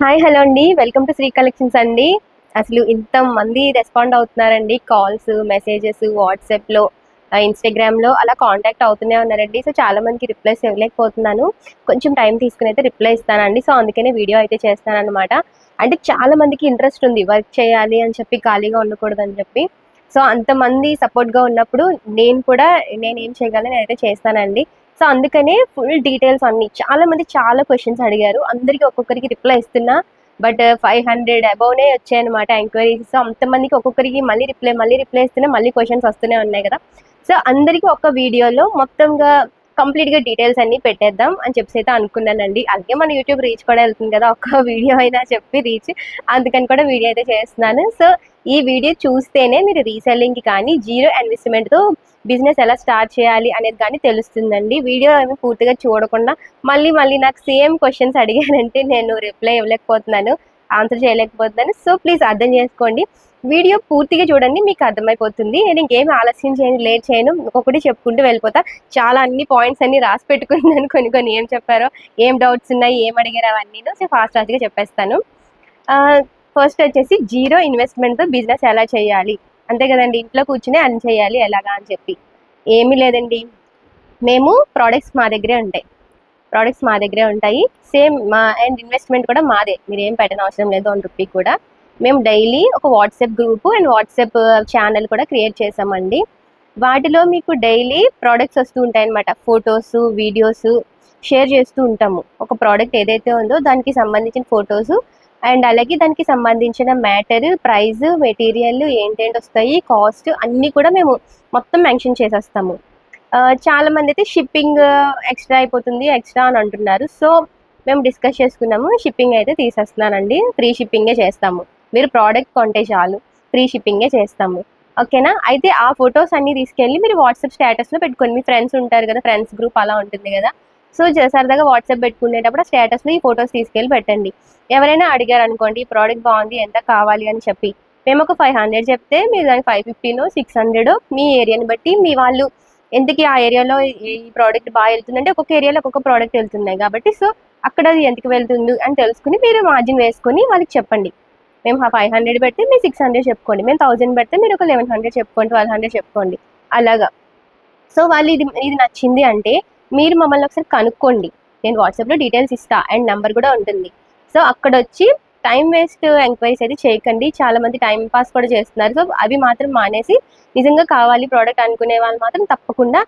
Hi hello అండి. Welcome to Sri collections అండి. అసలు ఇంత మంది రెస్పాండ్ అవుతున్నారండి. కాల్స్ మెసేజెస్ వాట్సాప్లో ఇన్స్టాగ్రామ్లో అలా కాంటాక్ట్ అవుతూనే ఉన్నారండి. సో చాలా మందికి రిప్లైస్ ఇవ్వలేకపోతున్నాను. కొంచెం టైం తీసుకుని అయితే రిప్లై ఇస్తానండి. సో అందుకనే వీడియో అయితే చేస్తాను అనమాట అంటే చాలా మందికి ఇంట్రెస్ట్ ఉంది. వర్క్ చేయాలి అని చెప్పి ఖాళీగా ఉండకూడదు అని చెప్పి. సో అంతమంది సపోర్ట్గా ఉన్నప్పుడు నేను కూడా నేను ఏం చేయగలను నేనైతే చేస్తానండి. సో అందుకనే ఫుల్ డీటెయిల్స్ అన్ని. చాలా మంది చాలా క్వశ్చన్స్ అడిగారు. అందరికి ఒక్కొక్కరికి రిప్లై ఇస్తున్నా. బట్ ఫైవ్ హండ్రెడ్ అబౌవ్నే వచ్చాయన్నమాట ఎంక్వైరీస్ సో అంతమందికి ఒక్కొక్కరికి మళ్ళీ రిప్లై మళ్ళీ రిప్లై ఇస్తున్నా మళ్ళీ క్వశ్చన్స్ వస్తూనే ఉన్నాయి కదా. సో అందరికీ ఒక వీడియోలో మొత్తంగా కంప్లీట్గా డీటెయిల్స్ అన్ని పెట్టేద్దాం అని చెప్పేసి అయితే అనుకున్నానండి. అలాగే మన యూట్యూబ్ రీచ్ కూడా వెళ్తుంది కదా ఒక్క వీడియో అయినా చెప్పి రీచ్. అందుకని కూడా వీడియో అయితే చేస్తున్నాను. సో ఈ వీడియో చూస్తేనే మీరు రీసెల్లింగ్కి కానీ జీరో ఇన్వెస్ట్మెంట్తో బిజినెస్ ఎలా స్టార్ట్ చేయాలి అనేది కానీ తెలుస్తుందండి. వీడియో ఏమి పూర్తిగా చూడకుండా మళ్ళీ మళ్ళీ నాకు సేమ్ క్వశ్చన్స్ అడిగానంటే నేను రిప్లై ఇవ్వలేకపోతున్నాను ఆన్సర్ చేయలేకపోతున్నాను. సో ప్లీజ్ అర్థం చేసుకోండి. వీడియో పూర్తిగా చూడండి మీకు అర్థమైపోతుంది. నేను ఇంకేం ఆలస్యం చేయను లేట్ చేయను. ఒక్కొక్కటి చెప్పుకుంటూ వెళ్ళిపోతా. చాలా అన్ని పాయింట్స్ అన్ని రాసి పెట్టుకున్నాను. కొన్ని కొన్ని ఏం చెప్పారో ఏం డౌట్స్ ఉన్నాయి ఏం అడిగారు అవన్నీ సో ఫాస్ట్ ఫాస్ట్గా చెప్పేస్తాను. ఫస్ట్ వచ్చేసి జీరో ఇన్వెస్ట్మెంట్తో బిజినెస్ ఎలా చేయాలి? అంతే కదండి ఇంట్లో కూర్చుని అన్ని చేయాలి ఎలాగా అని చెప్పి. ఏమీ లేదండి. మేము ప్రోడక్ట్స్ మా దగ్గరే ఉంటాయి. ప్రోడక్ట్స్ మా దగ్గరే ఉంటాయి. సేమ్ మా అండ్ ఇన్వెస్ట్మెంట్ కూడా మాదే. మీరు ఏం పెట్టిన అవసరం లేదు వన్ రూపీ కూడా. మేము డైలీ ఒక WhatsApp group and WhatsApp channel కూడా క్రియేట్ చేసామండి వాటిలో మీకు డైలీ ప్రోడక్ట్స్ వస్తూ ఉంటాయన్నమాట. ఫొటోస్ వీడియోస్ షేర్ చేస్తూ ఉంటాము. ఒక ప్రోడక్ట్ ఏదైతే ఉందో దానికి సంబంధించిన ఫొటోస్ అండ్ అలాగే దానికి సంబంధించిన మ్యాటర్ ప్రైస్ మెటీరియల్ ఏంటేంటి వస్తాయి కాస్ట్ అన్నీ కూడా మేము మొత్తం మెన్షన్ చేసేస్తాము. చాలా మంది అయితే షిప్పింగ్ ఎక్స్ట్రా అయిపోతుంది ఎక్స్ట్రా అని అంటున్నారు. సో మేము డిస్కస్ చేసుకున్నాము షిప్పింగ్ అయితే తీసేస్తున్నానండి. ఫ్రీ షిప్పింగే చేస్తాము. మీరు ప్రోడక్ట్ కొంటే చాలు. ఫ్రీ షిప్పింగే చేస్తాము. ఓకేనా అయితే ఆ ఫొటోస్ అన్ని తీసుకెళ్ళి మీరు వాట్సాప్ స్టేటస్లో పెట్టుకోండి. మీ ఫ్రెండ్స్ ఉంటారు కదా ఫ్రెండ్స్ గ్రూప్ అలా ఉంటుంది కదా. సో సరదాగా వాట్సాప్ పెట్టుకునేటప్పుడు ఆ స్టేటస్లో ఈ ఫొటోస్ తీసుకెళ్ళి పెట్టండి. ఎవరైనా అడిగారు అనుకోండి ఈ ప్రోడక్ట్ బాగుంది ఎంత కావాలి? అని చెప్పి. మేము ఒక ఫైవ్ హండ్రెడ్ చెప్తే మీరు దానికి ఫైవ్ ఫిఫ్టీనో సిక్స్ హండ్రెడో మీ ఏరియాని బట్టి మీ వాళ్ళు ఎందుకు ఆ ఏరియాలో ఈ ప్రోడక్ట్ బాగా వెళ్తుందంటే ఒక్కొక్క ఏరియాలో ఒక్కొక్క ప్రోడక్ట్ వెళ్తున్నాయి కాబట్టి సో అక్కడ అది ఎంతకు వెళ్తుంది అని తెలుసుకుని మీరు మార్జిన్ వేసుకొని వాళ్ళకి చెప్పండి. మేము ఫైవ్ హండ్రెడ్ పెడితే మీరు సిక్స్ హండ్రెడ్ చెప్పుకోండి. మేము థౌజండ్ పెడితే మీరు ఒక లెవెన్ హండ్రెడ్ చెప్పుకోండి ట్వెల్వ్ హండ్రెడ్ చెప్పుకోండి. అలాగా. సో వాళ్ళు ఇది ఇది నచ్చింది అంటే మీరు మమ్మల్ని ఒకసారి కనుక్కోండి. నేను వాట్సాప్లో డీటెయిల్స్ ఇస్తా. అండ్ నెంబర్ కూడా ఉంటుంది. సో అక్కడ వచ్చి టైం వేస్ట్ ఎంక్వైరీస్ అయితే చేయకండి. చాలా మంది టైం పాస్ కూడా చేస్తున్నారు. సో అవి మాత్రం మానేసి నిజంగా కావాలి ప్రోడక్ట్ అనుకునే వాళ్ళు మాత్రం తప్పకుండా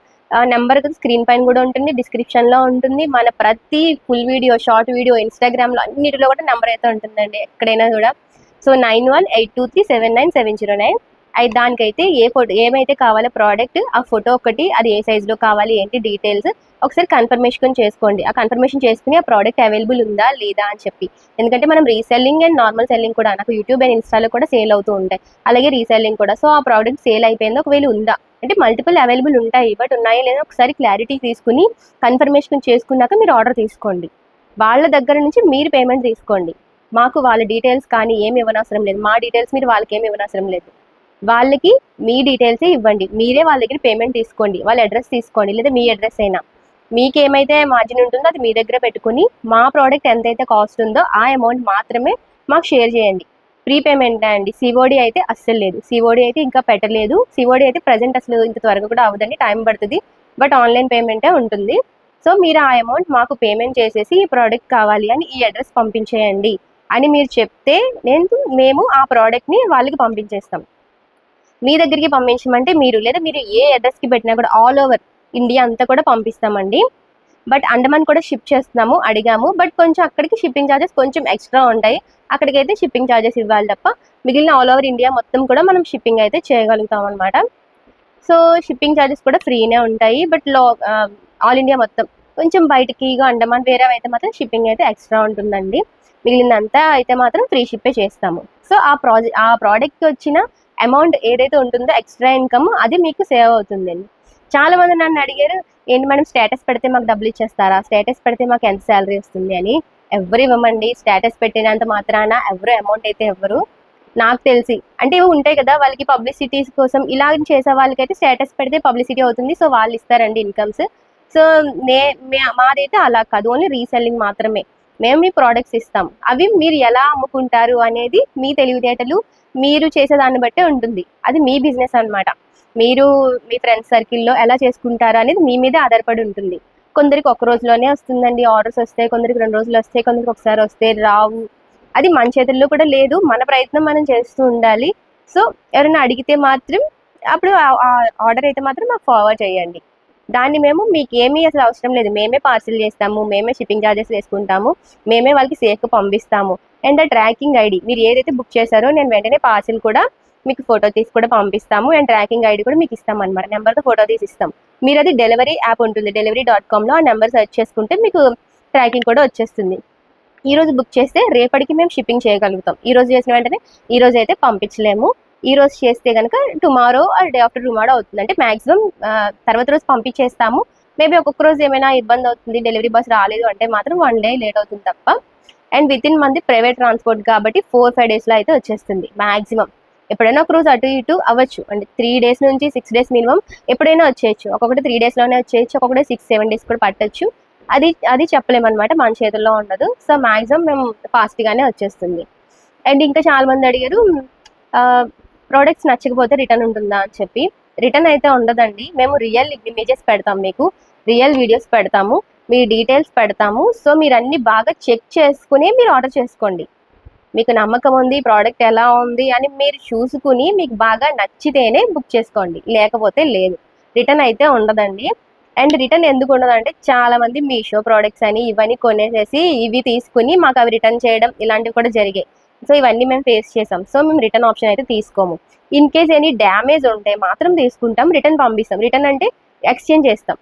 నెంబర్ స్క్రీన్ పైన కూడా ఉంటుంది డిస్క్రిప్షన్లో ఉంటుంది. మన ప్రతి ఫుల్ వీడియో షార్ట్ వీడియో ఇన్స్టాగ్రామ్లో అన్నిటిలో కూడా నెంబర్ అయితే ఉంటుందండి. ఎక్కడైనా కూడా. So nine one eight two three seven nine seven zero nine. అయితే దానికైతే ఏ ఫోటో ఏమైతే కావాలో ప్రోడక్ట్ ఆ ఫోటో ఒకటి అది ఏ సైజులో కావాలి ఏంటి డీటెయిల్స్ ఒకసారి కన్ఫర్మేషన్ చేసుకోండి. ఆ కన్ఫర్మేషన్ చేసుకుని ఆ ప్రోడక్ట్ అవైలబుల్ ఉందా లేదా అని చెప్పి. ఎందుకంటే మనం రీసెల్లింగ్ అండ్ నార్మల్ సెల్లింగ్ కూడా నాకు యూట్యూబ్ అండ్ ఇన్స్టాలో కూడా సేల్ అవుతూ ఉంటాయి. అలాగే రీసెల్లింగ్ కూడా. సో ఆ ప్రోడక్ట్ సేల్ అయిపోయిందో. ఒకవేళ ఉందా? అంటే మల్టిపుల్ అవైలబుల్ ఉంటాయి బట్ ఉన్నాయో లేదో ఒకసారి క్లారిటీ తీసుకుని కన్ఫర్మేషన్ చేసుకున్నాక మీరు ఆర్డర్ తీసుకోండి. వాళ్ళ దగ్గర నుంచి మీరు పేమెంట్ తీసుకోండి. మాకు వాళ్ళ డీటెయిల్స్ కానీ ఏమి ఇవ్వనవసరం లేదు. మా డీటెయిల్స్ మీరు వాళ్ళకి ఏమి ఇవ్వనవసరం లేదు. వాళ్ళకి మీ డీటెయిల్సే ఇవ్వండి. మీరే వాళ్ళ దగ్గర పేమెంట్ తీసుకోండి. వాళ్ళ అడ్రస్ తీసుకోండి. లేదా మీ అడ్రస్ అయినా. మీకు ఏమైతే మార్జిన్ ఉంటుందో అది మీ దగ్గర పెట్టుకుని మా ప్రోడక్ట్ ఎంతైతే కాస్ట్ ఉందో ఆ అమౌంట్ మాత్రమే మాకు షేర్ చేయండి. ప్రీపేమెంట్ అండి. సిఓడి అయితే అస్సలు లేదు. సిఓడి అయితే ఇంకా పెట్టలేదు. సిఓడి అయితే ప్రజెంట్ అసలు ఇంత త్వరగా కూడా అవ్వదండి. టైం పడుతుంది. బట్ ఆన్లైన్ పేమెంటే ఉంటుంది. సో మీరు ఆ అమౌంట్ మాకు పేమెంట్ చేసేసి ఈ ప్రోడక్ట్ కావాలి అని ఈ అడ్రస్ పంపించేయండి. అని మీరు చెప్తే నేను మేము ఆ ప్రోడక్ట్ని వాళ్ళకి పంపించేస్తాం. మీ దగ్గరికి పంపించమంటే మీరు లేదా మీరు ఏ అడ్రస్కి పెట్టినా కూడా ఆల్ ఓవర్ ఇండియా అంతా కూడా పంపిస్తామండి. బట్ అండమాన్ కూడా షిప్ చేస్తున్నాము అడిగాము. బట్ కొంచెం అక్కడికి షిప్పింగ్ ఛార్జెస్ కొంచెం ఎక్స్ట్రా ఉంటాయి. అక్కడికైతే షిప్పింగ్ ఛార్జెస్ ఇవ్వాలి తప్ప మిగిలిన ఆల్ ఓవర్ ఇండియా మొత్తం కూడా మనం షిప్పింగ్ అయితే చేయగలుగుతాం అనమాట సో షిప్పింగ్ ఛార్జెస్ కూడా ఫ్రీనే ఉంటాయి. బట్లో ఆల్ ఇండియా మొత్తం కొంచెం బయటికి ఇగో అండమాన్ వేరే అయితే మాత్రం షిప్పింగ్ అయితే ఎక్స్ట్రా ఉంటుందండి. మిగిలినంతా అయితే మాత్రం ఫ్రీ షిప్పే చేస్తాము. సో ఆ ప్రాజెక్ట్ ఆ ప్రోడక్ట్కి వచ్చిన అమౌంట్ ఏదైతే ఉంటుందో ఎక్స్ట్రా ఇన్కమ్ అది మీకు సేవ్ అవుతుందండి. చాలా మంది నన్ను అడిగారు ఏంటి మేడం స్టేటస్ పెడితే మాకు డబ్బులు ఇచ్చేస్తారా? స్టేటస్ పెడితే మాకు ఎంత శాలరీ వస్తుంది? అని. ఎవరు ఇవ్వమండి. స్టేటస్ పెట్టినంత మాత్రాన ఎవరు అమౌంట్ అయితే ఎవరు నాకు తెలిసి అంటే ఇవి ఉంటాయి కదా వాళ్ళకి పబ్లిసిటీస్ కోసం ఇలా చేసే వాళ్ళకైతే స్టేటస్ పెడితే పబ్లిసిటీ అవుతుంది. సో వాళ్ళు ఇస్తారండి ఇన్కమ్స్ సో నే మే- మాదైతే అలా కాదు. ఓన్లీ రీసెల్లింగ్ మాత్రమే. మేము మీ ప్రోడక్ట్స్ ఇస్తాం. అవి మీరు ఎలా అమ్ముకుంటారు అనేది మీ తెలివితేటలు మీరు చేసే దాన్ని బట్టే ఉంటుంది. అది మీ బిజినెస్ అన్నమాట. మీరు మీ ఫ్రెండ్స్ సర్కిల్లో ఎలా చేసుకుంటారు అనేది మీ మీదే ఆధారపడి ఉంటుంది. కొందరికి ఒక రోజులోనే వస్తుందండి ఆర్డర్స్ వస్తాయి కొందరికి రెండు రోజులు వస్తాయి కొందరికి ఒకసారి వస్తాయి రావు. అది మన చేతుల్లో కూడా లేదు. మన ప్రయత్నం మనం చేస్తూ ఉండాలి. సో ఎవరైనా అడిగితే మాత్రం అప్పుడు ఆర్డర్ అయితే మాత్రం మాకు ఫార్వర్డ్ చేయండి. దాన్ని మేము మీకు ఏమీ అసలు అవసరం లేదు. మేమే పార్సిల్ చేస్తాము మేమే షిప్పింగ్ ఛార్జెస్ వేసుకుంటాము మేమే వాళ్ళకి సేఫ్గా పంపిస్తాము. అండ్ ఆ ట్రాకింగ్ ఐడి మీరు ఏదైతే బుక్ చేశారో నేను వెంటనే పార్సిల్ కూడా మీకు ఫోటో తీసి కూడా పంపిస్తాము. అండ్ ట్రాకింగ్ ఐడి కూడా మీకు ఇస్తాం అనమాట నెంబర్తో ఫోటో తీసి ఇస్తాం. మీరు అది డెలివరీ యాప్ ఉంటుంది. డెలివరీ డాట్ కామ్లో ఆ నెంబర్ సెర్చ్ చేసుకుంటే మీకు ట్రాకింగ్ కూడా వచ్చేస్తుంది. ఈరోజు బుక్ చేస్తే రేపటికి మేము షిప్పింగ్ చేయగలుగుతాం. ఈరోజు చేసిన వెంటనే ఈరోజు అయితే పంపించలేము. ఈ రోజు చేస్తే కనుక tomorrow or day after tomorrow అవుతుంది. అంటే మాక్సిమం తర్వాత రోజు పంపించేస్తాము. మేబీ ఒక్కొక్క రోజు ఏమైనా ఇబ్బంది అవుతుంది డెలివరీ బస్ రాలేదు అంటే మాత్రం వన్ డే లేట్ అవుతుంది తప్ప. అండ్ విత్ ఇన్ మంది ప్రైవేట్ ట్రాన్స్పోర్ట్ కాబట్టి ఫోర్ ఫైవ్ డేస్లో అయితే వచ్చేస్తుంది మ్యాక్సిమం ఎప్పుడైనా ఒక రోజు అటు ఇటు అవ్వచ్చు. అంటే త్రీ డేస్ నుంచి సిక్స్ డేస్ మినిమం ఎప్పుడైనా వచ్చేయచ్చు. ఒక్కొక్కటి త్రీ డేస్లోనే వచ్చేయచ్చు ఒక్కొక్కటి సిక్స్ సెవెన్ డేస్ కూడా పట్టొచ్చు. అది అది చెప్పలేమన్నమాట మన చేతుల్లో ఉండదు. సో మ్యాక్సిమం మేము ఫాస్ట్గానే వచ్చేస్తుంది. అండ్ ఇంకా చాలా మంది అడిగారు ప్రోడక్ట్స్ నచ్చకపోతే రిటర్న్ ఉంటుందా అని చెప్పి. రిటర్న్ అయితే ఉండదండి. మేము రియల్ ఇమేజెస్ పెడతాం మీకు. రియల్ వీడియోస్ పెడతాము. మీ డీటెయిల్స్ పెడతాము. సో మీరు అన్ని బాగా చెక్ చేసుకుని మీరు ఆర్డర్ చేసుకోండి. మీకు నమ్మకం ఉంది ప్రోడక్ట్ ఎలా ఉంది అని మీరు చూసుకుని మీకు బాగా నచ్చితేనే బుక్ చేసుకోండి. లేకపోతే లేదు. రిటర్న్ అయితే ఉండదండి. అండ్ రిటర్న్ ఎందుకు ఉండదంటే చాలా మంది మీషో ప్రోడక్ట్స్ అని ఇవన్నీ కొనేసేసి ఇవి తీసుకుని మాకు అవి రిటర్న్ చేయడం ఇలాంటివి కూడా జరిగాయి. సో ఇవన్నీ మేము ఫేస్ చేసాం. సో మేము రిటర్న్ ఆప్షన్ అయితే తీసుకోము. ఇన్ కేస్ ఎనీ డ్యామేజ్ ఉంటే మాత్రం తీసుకుంటాం రిటర్న్ పంపిస్తాం. రిటర్న్ అంటే ఎక్స్చేంజ్ చేస్తాం.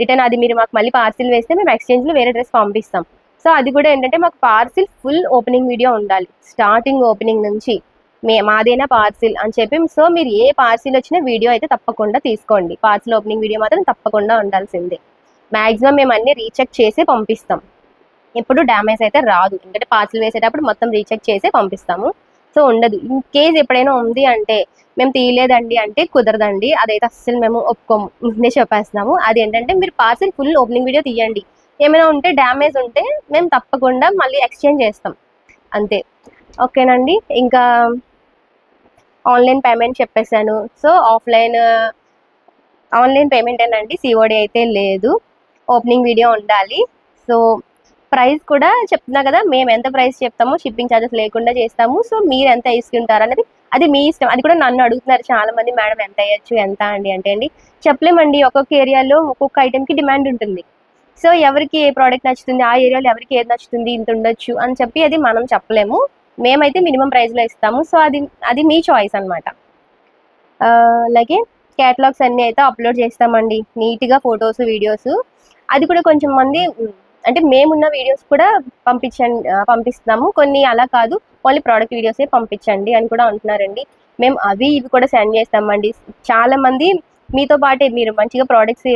రిటర్న్ అది మీరు మాకు మళ్ళీ పార్సిల్ వేస్తే మేము ఎక్స్చేంజ్లో వేరే డ్రెస్ పంపిస్తాం. సో అది కూడా ఏంటంటే మాకు పార్సిల్ ఫుల్ ఓపెనింగ్ వీడియో ఉండాలి. స్టార్టింగ్ ఓపెనింగ్ నుంచి మే మాదేనా పార్సిల్ అని చెప్పి సో మీరు ఏ పార్సిల్ వచ్చినా వీడియో అయితే తప్పకుండా తీసుకోండి. పార్సిల్ ఓపెనింగ్ వీడియో మాత్రం తప్పకుండా ఉండాల్సిందే. మ్యాక్సిమం మేము అన్ని రీచెక్ చేసి పంపిస్తాం. ఎప్పుడు డ్యామేజ్ అయితే రాదు. ఎందుకంటే పార్సిల్ వేసేటప్పుడు మొత్తం రీచెక్ చేసి పంపిస్తాము. సో ఉండదు. ఇన్ కేస్ ఎప్పుడైనా ఉంది అంటే మేము తీయలేదండి అంటే కుదరదండి. అదైతే అస్సలు మేము ఒప్పుకోము. ముందే చెప్పేస్తున్నాము. అది ఏంటంటే మీరు పార్సిల్ ఫుల్ ఓపెనింగ్ వీడియో తీయండి. ఏమైనా ఉంటే డ్యామేజ్ ఉంటే మేము తప్పకుండా మళ్ళీ ఎక్స్చేంజ్ చేస్తాం. అంతే. ఓకేనండి. ఇంకా ఆన్లైన్ పేమెంట్ చెప్పేశాను. సో ఆఫ్లైన్ ఆన్లైన్ పేమెంట్ ఏనండి? సిఓడి అయితే లేదు. ఓపెనింగ్ వీడియో ఉండాలి. సో ప్రైస్ కూడా చెప్తున్నా కదా మేము ఎంత ప్రైస్ చెప్తామో షిప్పింగ్ ఛార్జెస్ లేకుండా చేస్తాము. సో మీరు ఎంత ఇస్తుంటారు అనేది అది మీ ఇష్టం. అది కూడా నన్ను అడుగుతున్నారు. చాలా మంది మేడం ఎంత అయ్యచ్చు? ఎంత? అండి అంటే అండి చెప్పలేమండి. ఒక్కొక్క ఏరియాలో ఒక్కొక్క ఐటెంకి డిమాండ్ ఉంటుంది. సో ఎవరికి ఏ ప్రోడక్ట్ నచ్చుతుంది? ఆ ఏరియాలో ఎవరికి ఏది నచ్చుతుంది? ఇంత ఉండొచ్చు అని చెప్పి అది మనం చెప్పలేము. మేమైతే మినిమం ప్రైస్లో ఇస్తాము. సో అది అది మీ చాయిస్ అనమాట అలాగే క్యాటలాగ్స్ అన్నీ అయితే అప్లోడ్ చేస్తామండి. నీట్గా ఫొటోస్ వీడియోస్. అది కూడా కొంచెం మంది అంటే మేమున్న వీడియోస్ కూడా పంపించండి పంపిస్తున్నాము. కొన్ని అలా కాదు. ఓన్లీ ప్రోడక్ట్ వీడియోసే పంపించండి అని కూడా అంటున్నారండి. మేము అవి ఇవి కూడా సెండ్ చేస్తామండి. చాలా మంది మీతో పాటే మీరు మంచిగా ప్రోడక్ట్స్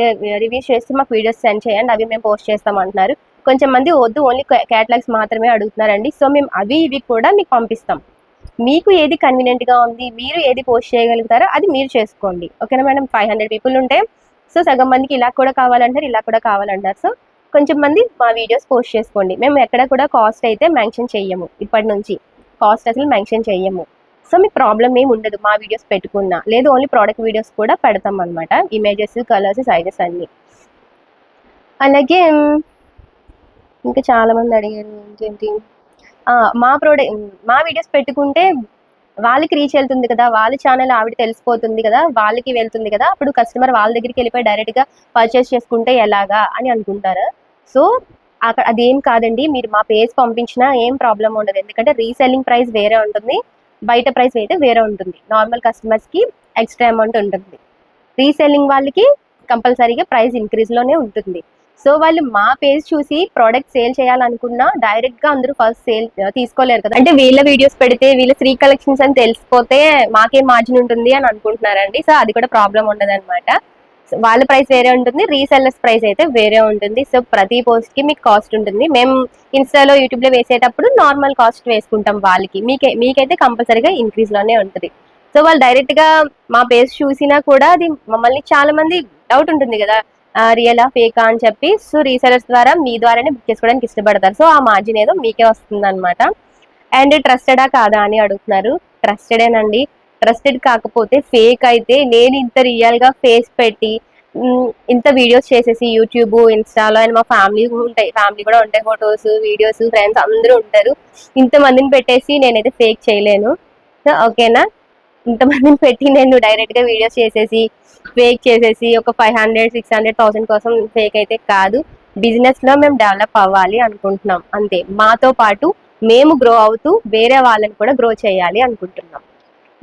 రివ్యూస్ చేస్తే మాకు వీడియోస్ సెండ్ చేయండి. అవి మేము పోస్ట్ చేస్తాం అంటున్నారు. కొంచెం మంది వద్దు ఓన్లీ క్యాటలాగ్స్ మాత్రమే అడుగుతున్నారండి. సో మేము అవి ఇవి కూడా మీకు పంపిస్తాం. మీకు ఏది కన్వీనియంట్గా ఉంది మీరు ఏది పోస్ట్ చేయగలుగుతారో అది మీరు చేసుకోండి. ఓకేనా మేడం? ఫైవ్ హండ్రెడ్ పీపుల్ ఉంటే సో సగం మందికి ఇలా కూడా కావాలంటారు ఇలా కూడా కావాలంటారు. సో కొంచెం మంది మా వీడియోస్ పోస్ట్ చేసుకోండి. మేము ఎక్కడ కూడా కాస్ట్ అయితే మెన్షన్ చెయ్యము. ఇప్పటి నుంచి కాస్ట్ అసలు మెన్షన్ చెయ్యము. సో మీకు ప్రాబ్లం ఏమి ఉండదు. మా వీడియోస్ పెట్టుకున్నా. లేదు ఓన్లీ ప్రోడక్ట్ వీడియోస్ కూడా పెడతాం అనమాట ఇమేజెస్ కలర్స్ సైజెస్ అన్నీ. అలాగే ఇంకా చాలామంది అడిగారు ఏంటి? మా ప్రోడక్ట్ మా వీడియోస్ పెట్టుకుంటే వాళ్ళకి రీచ్ వెళ్తుంది కదా. వాళ్ళ ఛానల్ ఆవిడ తెలిసిపోతుంది కదా. వాళ్ళకి వెళ్తుంది కదా. అప్పుడు కస్టమర్ వాళ్ళ దగ్గరికి వెళ్ళిపోయి డైరెక్ట్గా పర్చేస్ చేసుకుంటే ఎలాగా అని అనుకుంటారు. సో అక్కడ అదేం కాదండి. మీరు మా పేజ్ పంపించినా ఏం ప్రాబ్లం ఉండదు. ఎందుకంటే రీసెల్లింగ్ ప్రైస్ వేరే ఉంటుంది. బయట ప్రైస్ అయితే వేరే ఉంటుంది. నార్మల్ కస్టమర్స్కి ఎక్స్ట్రా అమౌంట్ ఉంటుంది. రీసెల్లింగ్ వాళ్ళకి కంపల్సరీగా ప్రైస్ ఇంక్రీజ్లోనే ఉంటుంది. సో వాళ్ళు మా పేజ్ చూసి ప్రోడక్ట్ సేల్ చేయాలనుకున్నా డైరెక్ట్గా అందరూ ఫస్ట్ సేల్ తీసుకోలేరు కదా. అంటే వీళ్ళ వీడియోస్ పెడితే వీళ్ళ శ్రీ కలెక్షన్స్ అని తెలిసిపోతే మాకేం మార్జిన్ ఉంటుంది అని అనుకుంటున్నారండి. సో అది కూడా ప్రాబ్లం ఉండదు అనమాట వాళ్ళ ప్రైస్ వేరే ఉంటుంది రీసెల్లర్స్ ప్రైస్ అయితే వేరే ఉంటుంది. సో ప్రతి పోస్ట్కి మీకు కాస్ట్ ఉంటుంది. మేము ఇన్స్టాలో యూట్యూబ్లో వేసేటప్పుడు నార్మల్ కాస్ట్ వేసుకుంటాం వాళ్ళకి. మీకే మీకైతే కంపల్సరీగా ఇంక్రీజ్లోనే ఉంటుంది. సో వాళ్ళు డైరెక్ట్గా మా పేజ్ చూసినా కూడా అది మమ్మల్ని చాలా మంది డౌట్ ఉంటుంది కదా రియలా ఫేకా అని చెప్పి. సో రీసెలర్స్ ద్వారా మీ ద్వారానే బుక్ చేసుకోవడానికి ఇష్టపడతారు. సో ఆ మార్జిన్ ఏదో మీకే వస్తుంది అనమాట అండ్ ట్రస్టెడా కాదా? అని అడుగుతున్నారు. ట్రస్టెడేనండి ట్రస్టెడ్ కాకపోతే ఫేక్ అయితే నేను ఇంత రియల్గా ఫేస్ పెట్టి ఇంత వీడియోస్ చేసేసి యూట్యూబ్ ఇన్స్టాలో అండ్ మా ఫ్యామిలీ కూడా ఉంటాయి. ఫ్యామిలీ కూడా ఉంటాయి ఫొటోస్ వీడియోస్ ఫ్రెండ్స్ అందరూ ఉంటారు. ఇంతమందిని పెట్టేసి నేనైతే ఫేక్ చేయలేను. సో ఓకేనా ఇంతమందిని పెట్టి నేను డైరెక్ట్గా వీడియోస్ చేసేసి ఫేక్ చేసేసి ఒక five hundred six hundred thousand కోసం ఫేక్ అయితే కాదు. బిజినెస్లో మేము డెవలప్ అవ్వాలి అనుకుంటున్నాం. అంతే. మాతో పాటు మేము గ్రో అవుతూ వేరే వాళ్ళని కూడా గ్రో చేయాలి అనుకుంటున్నాం.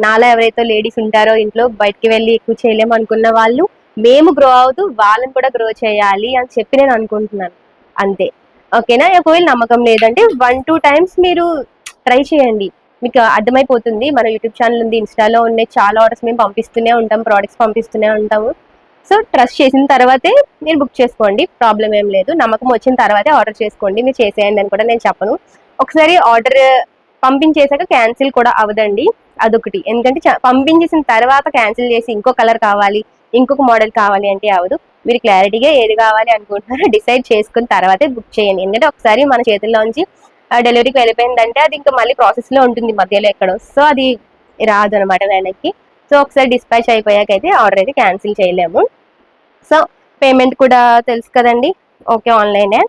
నాలా ఎవరైతే లేడీస్ ఉంటారో ఇంట్లో బయటికి వెళ్ళి ఎక్కువ చేయలేము అనుకున్న వాళ్ళు మేము గ్రో అవుతూ వాళ్ళని కూడా గ్రో చేయాలి అని చెప్పి నేను అనుకుంటున్నాను. అంతే. ఓకేనా? ఒకవేళ నమ్మకం లేదంటే వన్ టూ టైమ్స్ మీరు ట్రై చేయండి. మీకు అర్థమైపోతుంది. మన యూట్యూబ్ ఛానల్ ఉంది ఇన్స్టాలో ఉండే చాలా ఆర్డర్స్ మేము పంపిస్తూనే ఉంటాం ప్రోడక్ట్స్ పంపిస్తూనే ఉంటాము. సో ట్రస్ట్ చేసిన తర్వాతే మీరు బుక్ చేసుకోండి. ప్రాబ్లం ఏం లేదు. నమ్మకం వచ్చిన తర్వాతే ఆర్డర్ చేసుకోండి. మీరు చేసేయండి అని కూడా నేను చెప్పను. ఒకసారి ఆర్డర్ పంపించేశాక క్యాన్సిల్ కూడా అవదండి అదొకటి. ఎందుకంటే పంపించేసిన తర్వాత క్యాన్సిల్ చేసి ఇంకో కలర్ కావాలి ఇంకొక మోడల్ కావాలి అంటే అవదు మీరు క్లారిటీగా ఏది కావాలి అనుకుంటున్నారో డిసైడ్ చేసుకున్న తర్వాతే బుక్ చేయండి. ఎందుకంటే ఒకసారి మన చేతుల్లోంచి డెలివరీకి వెళ్ళిపోయిందంటే అది ఇంకా మళ్ళీ ప్రాసెస్లో ఉంటుంది మధ్యలో ఎక్కడో. సో అది రాదు అనమాట వెనక్కి. సో ఒకసారి డిస్పాచ్ అయిపోయాక అయితే ఆర్డర్ అయితే క్యాన్సిల్ చేయలేము. సో పేమెంట్ కూడా తెలుసు కదండి. ఓకే ఆన్లైనే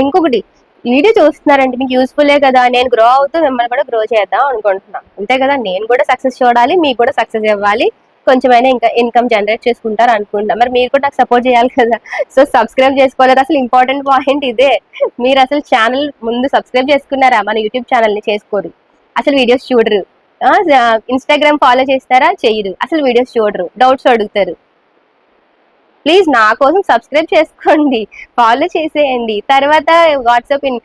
ఇంకొకటి. వీడియో చూస్తున్నారంటే మీకు యూస్ఫుల్లే కదా? నేను గ్రో అవుతూ మిమ్మల్ని కూడా గ్రో చేద్దాం అనుకుంటున్నాను అంతే కదా? నేను కూడా సక్సెస్ చూడాలి మీకు కూడా సక్సెస్ ఇవ్వాలి కొంచెమైనా ఇంకా ఇన్కమ్ జనరేట్ చేసుకుంటారు అనుకుంటున్నా. మరి మీరు కూడా నాకు సపోర్ట్ చేయాలి కదా? సో సబ్స్క్రైబ్ చేసుకోలేదు. అసలు ఇంపార్టెంట్ పాయింట్ ఇదే. మీరు అసలు ఛానల్ ముందు సబ్స్క్రైబ్ చేసుకున్నారా? మన యూట్యూబ్ ఛానల్ని చేసుకోరు. అసలు వీడియోస్ చూడరు. ఇన్స్టాగ్రామ్ ఫాలో చేస్తారా? చేయరు అసలు వీడియోస్ చూడరు. డౌట్స్ అడుగుతారు. ప్లీజ్ నా కోసం సబ్స్క్రైబ్ చేసుకోండి ఫాలో చేసేయండి. తర్వాత వాట్సాప్ ఇన్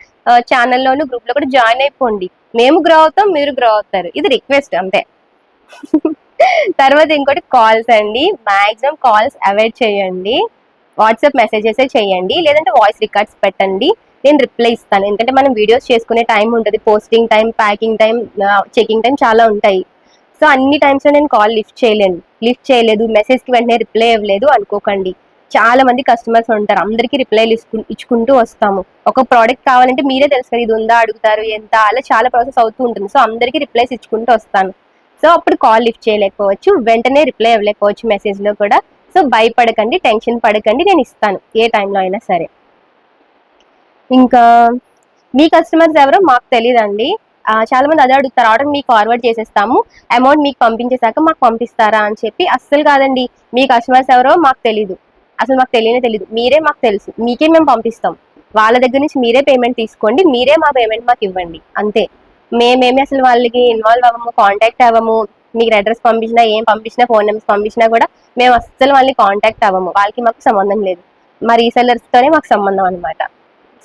ఛానల్లోను గ్రూప్లో కూడా జాయిన్ అయిపోండి. మేము గ్రో అవుతాం మీరు గ్రో అవుతారు. ఇది రిక్వెస్ట్ అంతే. తర్వాత ఇంకోటి కాల్స్ అండి. మాక్సిమం కాల్స్ అవాయిడ్ చేయండి. వాట్సాప్ మెసేజెస్ చేయండి. లేదంటే వాయిస్ రికార్డ్స్ పెట్టండి. నేను రిప్లై ఇస్తాను. ఎందుకంటే మనం వీడియోస్ చేసుకునే టైం ఉంటుంది. Posting time packing time checking time చాలా ఉంటాయి. సో అన్ని టైమ్స్ నేను కాల్ లిఫ్ట్ చేయలేను. లిఫ్ట్ చేయలేదు. మెసేజ్కి వెంటనే రిప్లై ఇవ్వలేదు అనుకోకండి. చాలా మంది కస్టమర్స్ ఉంటారు. అందరికీ రిప్లైలు ఇచ్చుకు- ఇచ్చుకుంటూ వస్తాము. ఒక ప్రోడక్ట్ కావాలంటే మీరే తెలుసు కదా ఇది ఉందా అడుగుతారు ఎంత అలా చాలా ప్రాసెస్ అవుతూ ఉంటుంది. సో అందరికీ రిప్లైస్ ఇచ్చుకుంటూ వస్తాను. సో అప్పుడు కాల్ లిఫ్ట్ చేయలేకపోవచ్చు. వెంటనే రిప్లై ఇవ్వలేకపోవచ్చు మెసేజ్లో కూడా. సో భయపడకండి టెన్షన్ పడకండి. నేను ఇస్తాను. ఏ టైంలో అయినా సరే. ఇంకా మీ కస్టమర్స్ ఎవరో మాకు తెలియదండి చాలా మంది అదే అడుగుతారు ఆర్డర్ మీకు ఫార్వర్డ్ చేసేస్తాము అమౌంట్ మీకు పంపించేశాక మాకు పంపిస్తారా? అని చెప్పి అస్సలు కాదండి. మీ కస్టమర్స్ ఎవరో మాకు తెలీదు. అసలు మాకు తెలియనే తెలియదు మీరే మాకు తెలుసు. మీకే మేము పంపిస్తాం. వాళ్ళ దగ్గర నుంచి మీరే పేమెంట్ తీసుకోండి. మీరే మా పేమెంట్ మాకు ఇవ్వండి. అంతే. మేమేమి అసలు వాళ్ళకి ఇన్వాల్వ్ అవ్వము కాంటాక్ట్ అవ్వము మీకు అడ్రస్ పంపించినా ఏం పంపించినా ఫోన్ నెంబర్స్ పంపించినా కూడా మేము అస్సలు వాళ్ళని కాంటాక్ట్ అవ్వము. వాళ్ళకి మాకు సంబంధం లేదు. మా రీసెల్లర్స్ తోనే మాకు సంబంధం అనమాట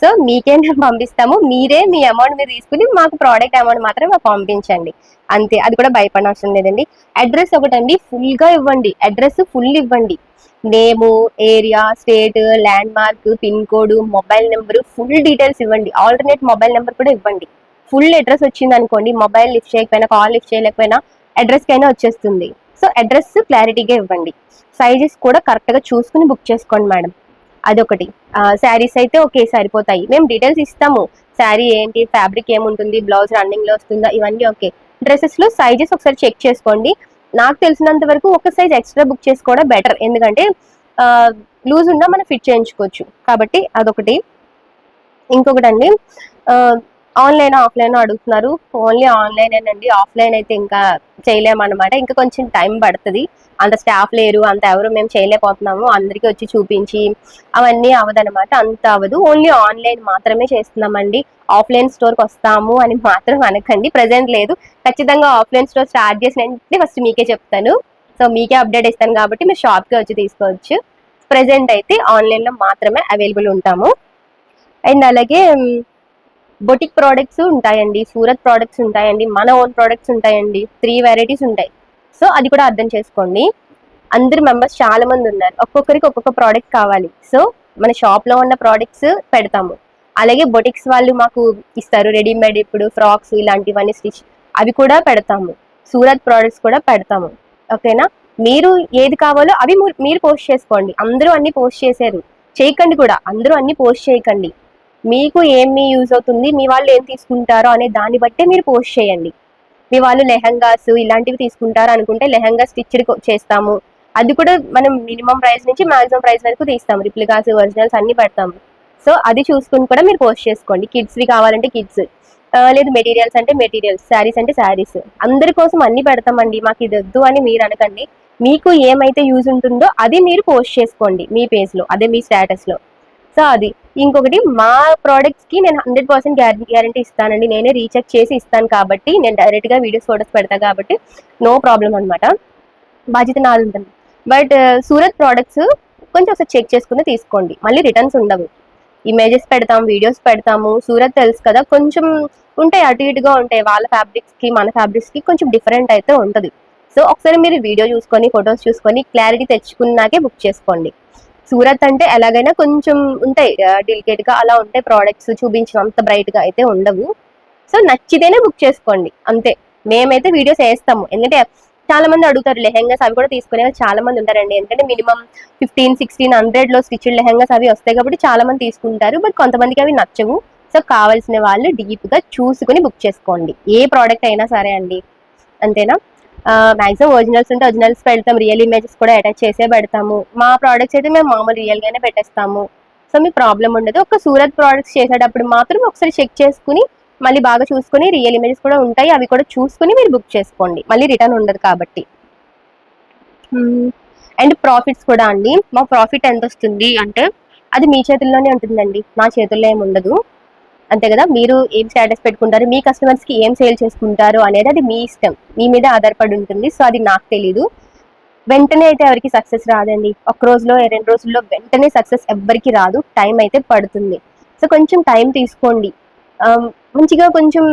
సో మీకే మేము పంపిస్తాము? మీరే మీ అమౌంట్ మీరు తీసుకుని మాకు ప్రోడక్ట్ అమౌంట్ మాత్రం మాకు పంపించండి. అంతే అది కూడా భయపడనవసరం లేదండి. అడ్రస్ ఒకటండి ఫుల్గా ఇవ్వండి. అడ్రస్ ఫుల్ ఇవ్వండి. Name area state landmark pin code mobile number full details ఇవ్వండి. ఆల్టర్నేట్ మొబైల్ నెంబర్ కూడా ఇవ్వండి. ఫుల్ అడ్రస్ వచ్చింది అనుకోండి మొబైల్ లిఫ్ట్ చేయకపోయినా కాల్ లిఫ్ట్ చేయలేకపోయినా అడ్రస్ కైనా వచ్చేస్తుంది. సో అడ్రస్ క్లారిటీగా ఇవ్వండి. సైజెస్ కూడా కరెక్ట్గా చూసుకుని బుక్ చేసుకోండి మేడం. అదొకటి. శారీస్ అయితే ఓకే సరిపోతాయి. మేము డీటెయిల్స్ ఇస్తాము. శారీ ఏంటి ఫ్యాబ్రిక్ ఏముంటుంది బ్లౌజ్ రన్నింగ్లో వస్తుందా ఇవన్నీ ఓకే. డ్రెస్సెస్లో సైజెస్ ఒకసారి చెక్ చేసుకోండి. నాకు తెలిసినంత వరకు ఒక సైజ్ ఎక్స్ట్రా బుక్ చేసుకోవడం బెటర్ ఎందుకంటే లూజ్ ఉన్నా మనం ఫిట్ చేయించుకోవచ్చు. కాబట్టి అదొకటి. ఇంకొకటి అండి ఆన్లైన్ ఆఫ్లైన్ అడుగుతున్నారు. ఓన్లీ ఆన్లైన్ అండి ఆఫ్లైన్ అయితే ఇంకా చేయలేమన్నమాట. ఇంకా కొంచెం టైం పడుతుంది. అంత స్టాఫ్ లేరు అంత ఎవరు మేము చేయలేకపోతున్నాము. అందరికీ వచ్చి చూపించి అవన్నీ అవ్వదన్నమాట అంత అవ్వదు ఓన్లీ ఆన్లైన్ మాత్రమే చేస్తున్నామండి. ఆఫ్లైన్ స్టోర్కి వస్తాము అని మాత్రం అనకండి. ప్రజెంట్ లేదు. ఖచ్చితంగా ఆఫ్లైన్ స్టోర్ స్టార్ట్ చేసిన వెంటనే ఫస్ట్ మీకే చెప్తాను. సో మీకే అప్డేట్ ఇస్తాను కాబట్టి మీరు షాప్కి వచ్చి తీసుకోవచ్చు. ప్రజెంట్ అయితే ఆన్లైన్లో మాత్రమే అవైలబుల్ ఉంటాము. అండ్ అలాగే బొటిక్ ప్రోడక్ట్స్ ఉంటాయండి సూరత్ ప్రోడక్ట్స్ ఉంటాయండి మన ఓన్ ప్రోడక్ట్స్ ఉంటాయండి త్రీ వెరైటీస్ ఉంటాయి. సో అది కూడా అర్థం చేసుకోండి. అందరు మెంబర్స్ చాలా మంది ఉన్నారు. ఒక్కొక్కరికి ఒక్కొక్క ప్రోడక్ట్ కావాలి. సో మన షాప్లో ఉన్న ప్రోడక్ట్స్ పెడతాము. అలాగే బొటిక్స్ వాళ్ళు మాకు ఇస్తారు రెడీమేడ్ ఇప్పుడు ఫ్రాక్స్ ఇలాంటివన్నీ స్టిచ్ అవి కూడా పెడతాము. సూరత్ ప్రోడక్ట్స్ కూడా పెడతాము. ఓకేనా? మీరు ఏది కావాలో అవి మీరు పోస్ట్ చేసుకోండి. అందరూ అన్ని పోస్ట్ చేశారు. చేయకండి కూడా. అందరూ అన్ని పోస్ట్ చేయకండి. మీకు ఏమి యూజ్ అవుతుంది మీ వాళ్ళు ఏం తీసుకుంటారో అనే దాన్ని బట్టే మీరు పోస్ట్ చేయండి. మీ వాళ్ళు లెహంగాస్ ఇలాంటివి తీసుకుంటారు అనుకుంటే లెహంగా స్టిచ్డ్ చేస్తాము. అది కూడా మనం మినిమం ప్రైస్ నుంచి మాక్సిమం ప్రైస్ వరకు తీస్తాము. రిప్లికాస్ ఒరిజినల్స్ అన్ని పెడతాము. సో అది చూసుకుని కూడా మీరు పోస్ట్ చేసుకోండి. కిడ్స్వి కావాలంటే కిడ్స్ లేదు మెటీరియల్స్ అంటే మెటీరియల్స్ శారీస్ అంటే శారీస్ అందరి కోసం అన్ని పెడతామండి. మాకు ఇది వద్దు అని మీరు అనకండి. మీకు ఏమైతే యూజ్ ఉంటుందో అది మీరు పోస్ట్ చేసుకోండి మీ పేజ్లో అదే మీ స్టేటస్లో సో అది. ఇంకొకటి మా ప్రోడక్ట్స్కి నేను హండ్రెడ్ పర్సెంట్ గ్యారంటీ ఇస్తానండి. నేనే రీచెక్ చేసి ఇస్తాను కాబట్టి నేను డైరెక్ట్గా వీడియోస్ ఫోటోస్ పెడతాను కాబట్టి నో ప్రాబ్లం అనమాట బాధ్యత నాది ఉంటుంది. బట్ సూరత్ ప్రోడక్ట్స్ కొంచెం ఒకసారి చెక్ చేసుకుని తీసుకోండి. మళ్ళీ రిటర్న్స్ ఉండవు. ఇమేజెస్ పెడతాం వీడియోస్ పెడతాము. సూరత్ తెలుసు కదా కొంచెం ఉంటాయి అటు ఇటుగా ఉంటాయి. వాళ్ళ ఫ్యాబ్రిక్స్కి మన ఫ్యాబ్రిక్స్కి కొంచెం డిఫరెంట్ అయితే ఉంటుంది. సో ఒకసారి మీరు వీడియో చూసుకొని ఫొటోస్ చూసుకొని క్లారిటీ తెచ్చుకున్నాకే బుక్ చేసుకోండి. సూరత్ అంటే ఎలాగైనా కొంచెం ఉంటాయి డెలికేట్గా అలా ఉంటాయి ప్రోడక్ట్స్ చూపించినంత బ్రైట్గా అయితే ఉండవు. సో నచ్చితేనే బుక్ చేసుకోండి అంతే. మేమైతే వీడియోస్ వేస్తాము. ఎందుకంటే చాలా మంది అడుగుతారు లెహెంగాస్ అవి కూడా తీసుకునే చాలా మంది ఉంటారండి. ఎందుకంటే మినిమం ఫిఫ్టీన్ సిక్స్టీన్ హండ్రెడ్లో స్టిచ్డ్ లెహెంగాస్ అవి వస్తాయి కాబట్టి చాలా మంది తీసుకుంటారు. బట్ కొంతమందికి అవి నచ్చవు. సో కావాల్సిన వాళ్ళు డీప్గా చూసుకుని బుక్ చేసుకోండి. ఏ ప్రోడక్ట్ అయినా సరే అండి. అంతేనా? మాక్సిమం ఒరిజినల్స్ ఉంటే ఒరిజినల్స్ పెడతాం రియల్ ఇమేజెస్ కూడా అటాచ్ చేసే పెడతాము. మా ప్రోడక్ట్స్ అయితే మేము మామూలు రియల్గానే పెట్టేస్తాము. సో మీ ప్రాబ్లం ఉండదు. ఒక సూరత్ ప్రోడక్ట్స్ చేసేటప్పుడు మాత్రం ఒకసారి చెక్ చేసుకుని మళ్ళీ బాగా చూసుకుని రియల్ ఇమేజెస్ కూడా ఉంటాయి. అవి కూడా చూసుకుని మీరు బుక్ చేసుకోండి. మళ్ళీ రిటర్న్ ఉండదు కాబట్టి. అండ్ ప్రాఫిట్స్ కూడా అండి. మా ప్రాఫిట్ ఎంత వస్తుంది అంటే అది మీ చేతుల్లోనే ఉంటుందండి. మా చేతుల్లో ఏమి ఉండదు. అంతే కదా? మీరు ఏం స్టేటస్ పెట్టుకుంటారు? మీ కస్టమర్స్కి ఏం సేల్ చేసుకుంటారు అనేది అది మీ ఇష్టం. మీ మీద ఆధారపడి ఉంటుంది. సో అది నాకు తెలీదు. వెంటనే అయితే ఎవరికి సక్సెస్ రాదండి. ఒక రోజులో రెండు రోజుల్లో వెంటనే సక్సెస్ ఎవ్వరికి రాదు. టైం అయితే పడుతుంది. సో కొంచెం టైం తీసుకోండి. మంచిగా కొంచెం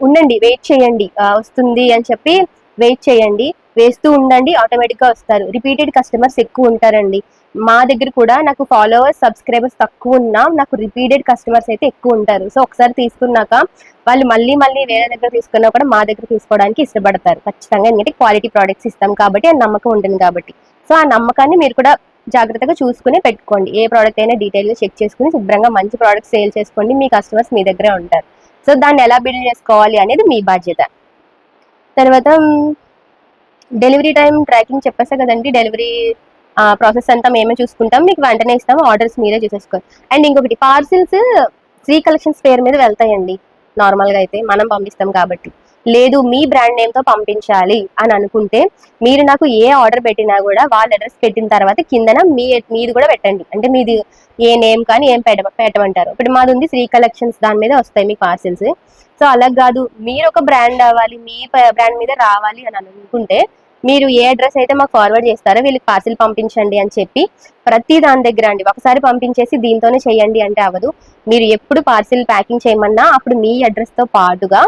ఉండండి. వెయిట్ చేయండి. వస్తుంది అని చెప్పి వెయిట్ చేయండి. వేస్తూ ఉండండి. ఆటోమేటిక్గా వస్తారు. రిపీటెడ్ కస్టమర్స్ ఎక్కువ ఉంటారండి. మా దగ్గర కూడా నాకు ఫాలోవర్స్ సబ్స్క్రైబర్స్ తక్కువ ఉన్నా నాకు రిపీటెడ్ కస్టమర్స్ అయితే ఎక్కువ ఉంటారు. సో ఒకసారి తీసుకున్నాక వాళ్ళు మళ్ళీ మళ్ళీ వేరే దగ్గర తీసుకున్నా కూడా మా దగ్గర తీసుకోవడానికి ఇష్టపడతారు. ఖచ్చితంగా ఎందుకంటే క్వాలిటీ ప్రోడక్ట్స్ ఇస్తాం కాబట్టి ఆ నమ్మకం ఉంటుంది కాబట్టి. సో ఆ నమ్మకాన్ని మీరు కూడా జాగ్రత్తగా చూసుకుని పెట్టుకోండి. ఏ ప్రోడక్ట్ అయినా డీటెయిల్గా చెక్ చేసుకుని శుభ్రంగా మంచి ప్రోడక్ట్ సేల్ చేసుకోండి. మీ కస్టమర్స్ మీ దగ్గరే ఉంటారు. సో దాన్ని ఎలా బిల్డ్ చేసుకోవాలి అనేది మీ బాధ్యత. తర్వాత డెలివరీ టైం ట్రాకింగ్ చెప్పేస్తా కదండి. డెలివరీ ప్రాసెస్ అంతా మేమే చూసుకుంటాం. మీకు వెంటనే ఇస్తాము ఆర్డర్స్ మీరే చూసేసుకోండి అండ్ ఇంకొకటి పార్సిల్స్ శ్రీ కలెక్షన్స్ పేరు మీద వెళ్తాయండి. నార్మల్గా అయితే మనం పంపిస్తాం కాబట్టి. లేదు మీ బ్రాండ్ నేమ్తో పంపించాలి అని అనుకుంటే మీరు నాకు ఏ ఆర్డర్ పెట్టినా కూడా వాళ్ళ అడ్రస్ పెట్టిన తర్వాత కిందన మీ మీది కూడా పెట్టండి. అంటే మీది ఏ నేమ్ కానీ ఏం పెట్ట పెట్టమంటారు. ఇప్పుడు మాది ఉంది శ్రీ కలెక్షన్స్ దాని మీద వస్తాయి మీ పార్సిల్స్ సో అలా కాదు మీరు ఒక బ్రాండ్ అవ్వాలి మీ బ్రాండ్ మీద రావాలి అని అనుకుంటే మీరు ఏ అడ్రస్ అయితే మాకు ఫార్వర్డ్ చేస్తారో వీళ్ళకి పార్సిల్ పంపించండి అని చెప్పి ప్రతి దాని దగ్గర అండి. ఒకసారి పంపించేసి దీంతోనే చేయండి అంటే అవ్వదు. మీరు ఎప్పుడు పార్సిల్ ప్యాకింగ్ చేయమన్నా అప్పుడు మీ అడ్రస్తో పాటుగా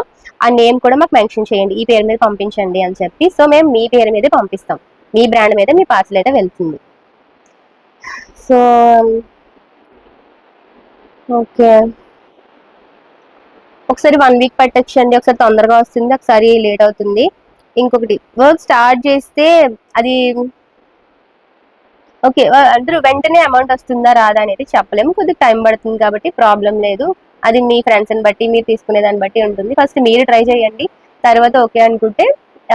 ఆ నేమ్ కూడా మాకు మెన్షన్ చేయండి. ఈ పేరు మీద పంపించండి అని చెప్పి. సో మేము మీ పేరు మీదే పంపిస్తాం. మీ బ్రాండ్ మీద మీ పార్సిల్ అయితే వెళ్తుంది. So okay. ఒకసారి వన్ వీక్ పెట్టచ్చండి ఒకసారి తొందరగా వస్తుంది ఒకసారి లేట్ అవుతుంది. ఇంకొకటి వర్క్ స్టార్ట్ చేస్తే అది ఓకే అందరూ వెంటనే అమౌంట్ వస్తుందా రాదా అనేది చెప్పలేము. కొద్దిగా టైం పడుతుంది కాబట్టి ప్రాబ్లం లేదు. అది మీ ఫ్రెండ్స్ని బట్టి మీరు తీసుకునే దాన్ని బట్టి ఉంటుంది. ఫస్ట్ మీరు ట్రై చేయండి. తర్వాత ఓకే అనుకుంటే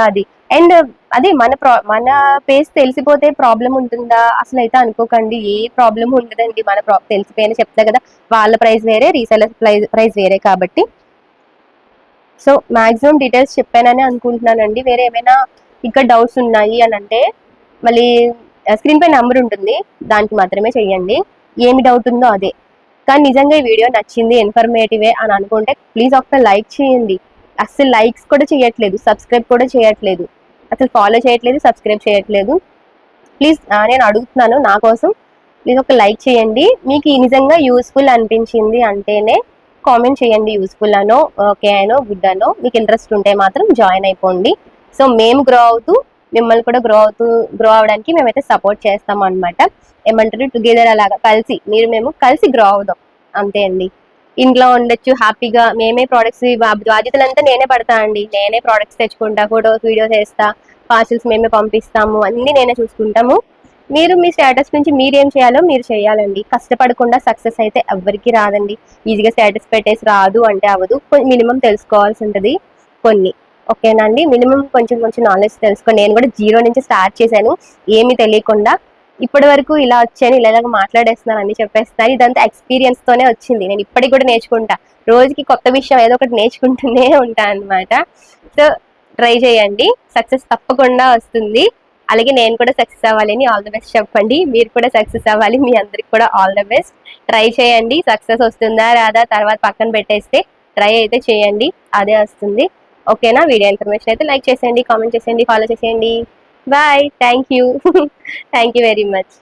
అది. అండ్ అదే మన ప్రా మన పేస్ తెలిసిపోతే ప్రాబ్లం ఉంటుందా? అసలు అయితే అనుకోకండి. ఏ ప్రాబ్లం ఉండదండి. మన ప్రా తెలిసిపోయినా చెప్తా కదా వాళ్ళ ప్రైస్ వేరే రీసెలర్ ప్రైస్ ప్రైస్ వేరే కాబట్టి. సో మాక్సిమం డీటెయిల్స్ చెప్పానని అనుకుంటున్నానండి. వేరే ఏమైనా ఇంకా డౌట్స్ ఉన్నాయి అని అంటే మళ్ళీ స్క్రీన్ పై నెంబర్ ఉంటుంది. దానికి మాత్రమే చెయ్యండి. ఏమి డౌట్ ఉందో అదే. కానీ నిజంగా ఈ వీడియో నచ్చింది ఇన్ఫర్మేటివే అని అనుకుంటే ప్లీజ్ ఒక్క లైక్ చేయండి. అసలు లైక్స్ కూడా చేయట్లేదు సబ్స్క్రైబ్ కూడా చేయట్లేదు అసలు ఫాలో చేయట్లేదు సబ్స్క్రైబ్ చేయట్లేదు. ప్లీజ్ నేను అడుగుతున్నాను నా కోసం. ప్లీజ్ ఒక లైక్ చేయండి. మీకు నిజంగా యూస్ఫుల్ అనిపించింది అంటేనే కామెంట్ చేయండి యూస్ఫుల్ అనో ఓకే అనో గుడ్ అనో. మీకు ఇంట్రెస్ట్ ఉంటే మాత్రం జాయిన్ అయిపోండి. సో మేము గ్రో అవుతూ మిమ్మల్ని కూడా గ్రో అవుతూ గ్రో అవడానికి మేమైతే సపోర్ట్ చేస్తాం అనమాట ఏమంటారు? టుగెదర్ అలాగా కలిసి మీరు మేము కలిసి గ్రో అవుదాం. అంతే అండి. ఇంట్లో ఉండొచ్చు హ్యాపీగా మేమే ప్రోడక్ట్స్ బాధ్యతలంతా నేనే పడతా అండి. నేనే ప్రోడక్ట్స్ తెచ్చుకుంటా ఫోటోస్ వీడియోస్ వేస్తా పార్సల్స్ మేమే పంపిస్తాము అన్నీ నేనే చూసుకుంటాము. మీరు మీ స్టేటస్ నుంచి మీరేం చేయాలో మీరు చేయాలండి. కష్టపడకుండా సక్సెస్ అయితే ఎవ్వరికి రాదండి. ఈజీగా స్టేటస్ పెట్టేసి రాదు అంటే అవ్వదు. మినిమం తెలుసుకోవాల్సి ఉంటుంది కొన్ని. ఓకేనా అండి? మినిమం కొంచెం కొంచెం నాలెడ్జ్ తెలుసుకోండి. నేను కూడా జీరో నుంచి స్టార్ట్ చేశాను. ఏమీ తెలియకుండా ఇప్పటి వరకు ఇలా వచ్చాను ఇలా ఇలాగ మాట్లాడేస్తున్నాను అని చెప్పేస్తాను ఇదంతా ఎక్స్పీరియన్స్ తోనే వచ్చింది. నేను ఇప్పటికి కూడా నేర్చుకుంటా. రోజుకి కొత్త విషయం ఏదో ఒకటి నేర్చుకుంటూనే ఉంటా అన్నమాట. సో ట్రై చేయండి. సక్సెస్ తప్పకుండా వస్తుంది. అలాగే నేను కూడా సక్సెస్ అవ్వాలని ఆల్ ద బెస్ట్ చెప్పండి. మీరు కూడా సక్సెస్ అవ్వాలి. మీ అందరికి కూడా ఆల్ ద బెస్ట్. ట్రై చేయండి. సక్సెస్ వస్తుందా రాదా తర్వాత పక్కన పెట్టేస్తే ట్రై అయితే చేయండి. అదే వస్తుంది. ఓకేనా? వీడియో ఇన్ఫర్మేషన్ అయితే లైక్ చేసేయండి కామెంట్ చేసేయండి ఫాలో చేసేయండి. Bye. Thank you thank you very much.